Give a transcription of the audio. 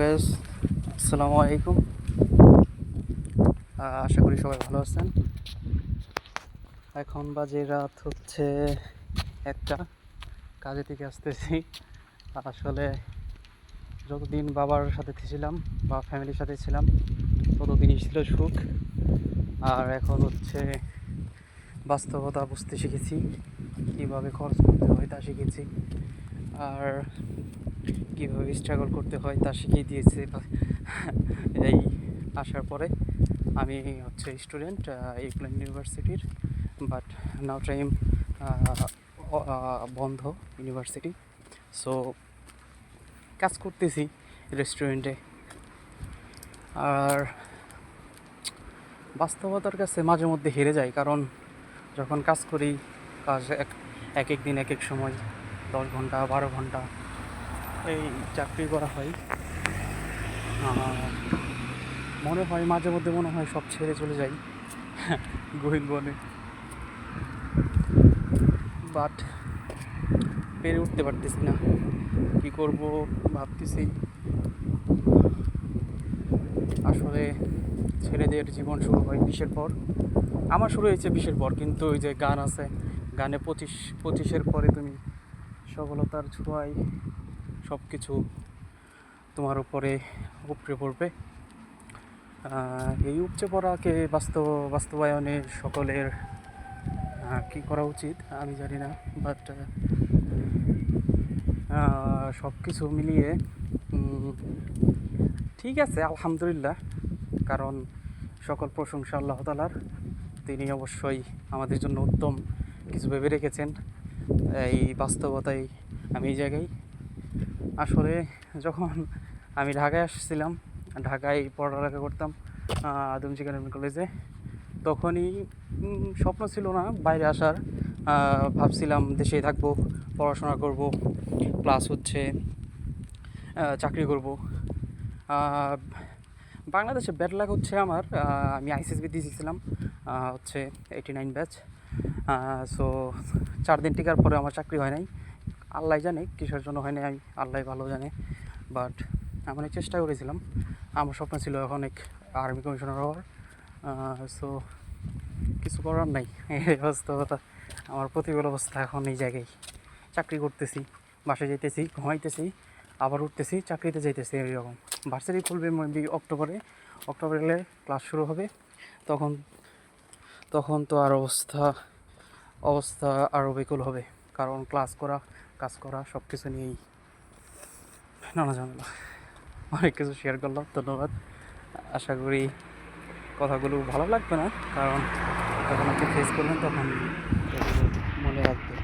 Guys আসসালামু আলাইকুম। আশা করি সবাই ভালো আছেন। এখন বাজে রাত হচ্ছে একটা। কাজে থেকে আসতেছি। আসলে যতদিন বাবার সাথে ছিলাম বা ফ্যামিলির সাথে ছিলাম, ততদিনই ছিল সুখ। আর এখন হচ্ছে বাস্তবতা বুঝতে শিখেছি, কীভাবে খরচ করতে হয় তা শিখেছি। আর কীভাবে স্ট্রাগল করতে হয় তা শিখিয়ে দিয়েছে এই আসার পরে আমি হচ্ছে স্টুডেন্ট ইউক্লেন ইউনিভার্সিটির বাট নাও টাইম বন্ধ ইউনিভার্সিটি সো কাজ করতেছি রেস্টুরেন্টে আর বাস্তবতার কাছে মাঝে মধ্যে হেরে যাই, কারণ যখন কাজ করি, কাজ এক এক দিন এক এক সময়, দশ ঘণ্টা, বারো ঘণ্টা এই চাকরি করা হয়। মনে হয় মাঝে মধ্যে মনে হয় সব ছেড়ে চলে যাই। গহীন বনে। বাট পেরে উঠতে পারতেছি না। কি করব ভাবতেছি। আসলে ছেলেদের জীবন শুরু হয় বিশের পর। আমার শুরু হয়েছে বিশের পর, কিন্তু ওই যে গান আছে, গানে পঁচিশ, পঁচিশের পরে তুমি সফলতার ছোঁয়ায় সব কিছু তোমার উপরে উপড়ে পড়বে। এই উপচে পড়াকে বাস্তব, বাস্তবায়নে সকলের কি করা উচিত আমি জানি না বাট সব কিছু মিলিয়ে ঠিক আছে, আলহামদুলিল্লাহ, কারণ সকল প্রশংসা আল্লাহ তালার তিনি অবশ্যই আমাদের জন্য উত্তম কিছু ভেবে রেখেছেন। এই বাস্তবতায় আমি এই জায়গায় আসলে যখন আমি ঢাকায় আসছিলাম, ঢাকায় পড়ালেখা করতাম আদমজি একাডেমি কলেজে তখনই স্বপ্ন ছিল না বাইরে আসার। ভাবছিলাম দেশেই থাকব, পড়াশোনা করব প্লাস হচ্ছে চাকরি করব। বাংলাদেশে ব্যাড লাগ হচ্ছে আমার আমি আইসিএসবি দিয়েছিলাম হচ্ছে এইটি নাইন ব্যাচ সো চার দিন টিকার পরে আমার চাকরি হয় নাই। আল্লাহ জানে, কিসের জন্য হয় নাই আমি আল্লাহ ভালো জানে। বাট আমি অনেক চেষ্টা করেছিলাম। আমার স্বপ্ন ছিল এখন এক আর্মি কমিশনার হওয়ার। সো কিছু করার নাই। এই বাস্তবতা আমার প্রতিকূল অবস্থা এখন এই জায়গায়। চাকরি করতেছি, বাসায় যাইতেছি, ঘুমাইতেছি, আবার উঠতেছি, চাকরিতে যাইতেছি এরকম ভার্সিটি খুলবে মেবি অক্টোবরে অক্টোবরে এলে ক্লাস শুরু হবে। তখন তখন তো আর অবস্থা অবস্থা আরও বিকুল হবে। কারণ ক্লাস করা কাজ করা সব কিছু নিয়েই নানা ঝামেলা। অনেক কিছু শেয়ার করলাম, ধন্যবাদ। আশা করি কথাগুলো ভালো লাগবে না, কারণ যখন আপনি ফেস করলেন তখন মনে রাখবে